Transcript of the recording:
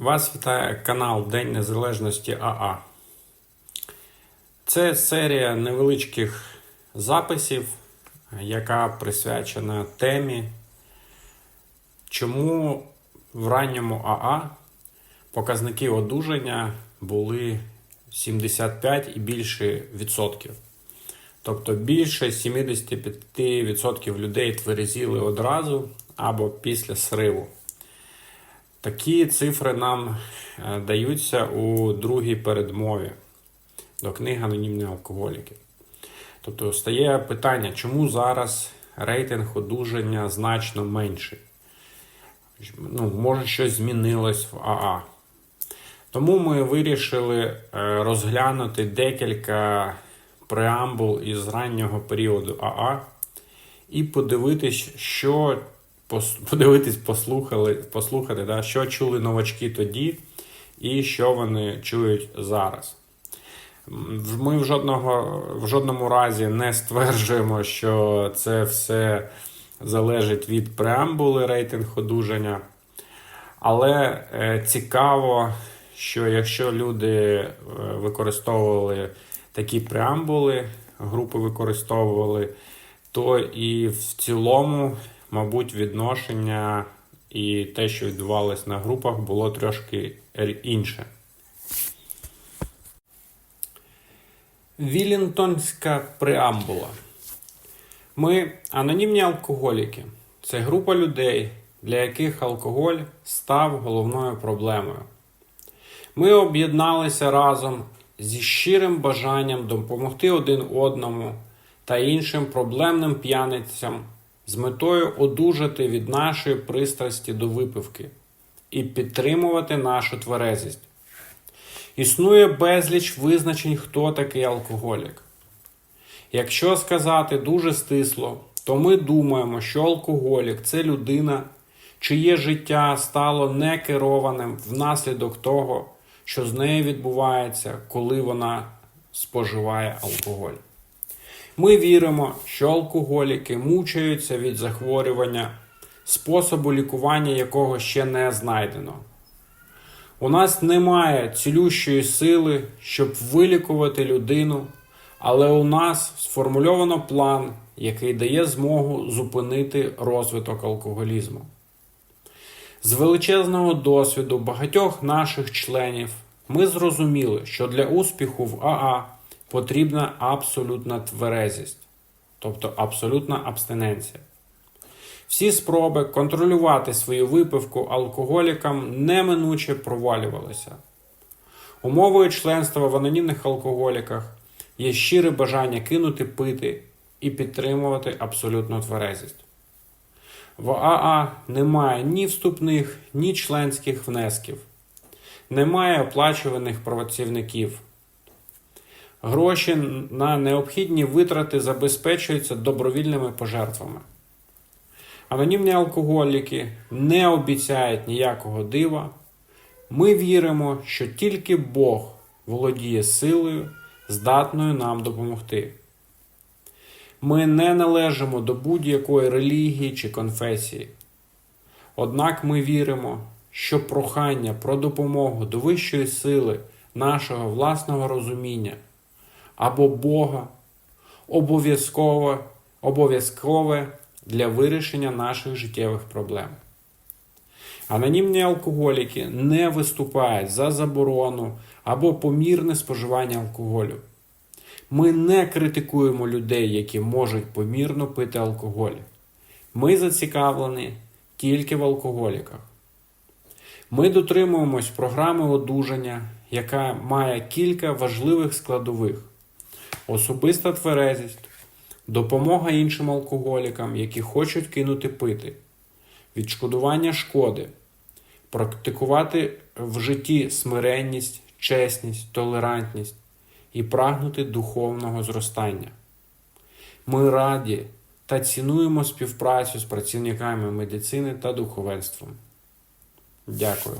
Вас вітає канал День Незалежності АА. Це серія невеличких записів, яка присвячена темі, чому в ранньому АА показники одужання були 75 і більше відсотків. Тобто більше 75% людей тверезіли одразу або після сриву. Такі цифри нам е, даються у другій передмові до книги Анонімні алкоголіки. Тобто стає питання, чому зараз рейтинг одужання значно менший? Ну, може, щось змінилось в АА. Тому ми вирішили е, розглянути декілька преамбул із раннього періоду АА і подивитись, що подивитись, послухали, послухати, да, що чули новачки тоді і що вони чують зараз. Ми в, жодного, в жодному разі не стверджуємо, що це все залежить від преамбули рейтинг одужання. Але е, цікаво, що якщо люди е, використовували такі преамбули, групи використовували, то і в цілому, мабуть, відношення і те, що відбувалось на групах, було трошки інше. Вілінтонська преамбула. Ми анонімні алкоголіки. Це група людей, для яких алкоголь став головною проблемою. Ми об'єдналися разом зі щирим бажанням допомогти один одному та іншим проблемним п'яницям з метою одужати від нашої пристрасті до випивки і підтримувати нашу тверезість. Існує безліч визначень, хто такий алкоголік. Якщо сказати дуже стисло, то ми думаємо, що алкоголік це людина, чиє життя стало некерованим внаслідок того, що з нею відбувається, коли вона споживає алкоголь. Ми віримо, що алкоголіки мучаються від захворювання, способу лікування якого ще не знайдено. У нас немає цілющої сили, щоб вилікувати людину, але у нас сформульовано план, який дає змогу зупинити розвиток алкоголізму. З величезного досвіду багатьох наших членів ми зрозуміли, що для успіху в АА потрібна абсолютна тверезість, тобто абсолютна абстиненція. Всі спроби контролювати свою випивку алкоголікам неминуче провалювалися. Умовою членства в анонімних алкоголіках є щире бажання кинути пити і підтримувати абсолютну тверезість. В АА немає ні вступних, ні членських внесків, немає оплачуваних працівників. Гроші на необхідні витрати забезпечуються добровільними пожертвами. Анонімні алкоголіки не обіцяють ніякого дива. Ми віримо, що тільки Бог володіє силою, здатною нам допомогти. Ми не належимо до будь-якої релігії чи конфесії. Однак ми віримо, що прохання про допомогу до вищої сили нашого власного розуміння або Бога обов'язкове, обов'язкове для вирішення наших життєвих проблем. Анонімні алкоголіки не виступають за заборону або помірне споживання алкоголю. Ми не критикуємо людей, які можуть помірно пити алкоголь. Ми зацікавлені тільки в алкоголіках. Ми дотримуємось програми одужання, яка має кілька важливих складових: особиста тверезість, допомога іншим алкоголікам, які хочуть кинути пити, відшкодування шкоди, практикувати в житті смиренність, чесність, толерантність і прагнути духовного зростання. Ми раді та цінуємо співпрацю з працівниками медицини та духовенством. Дякую.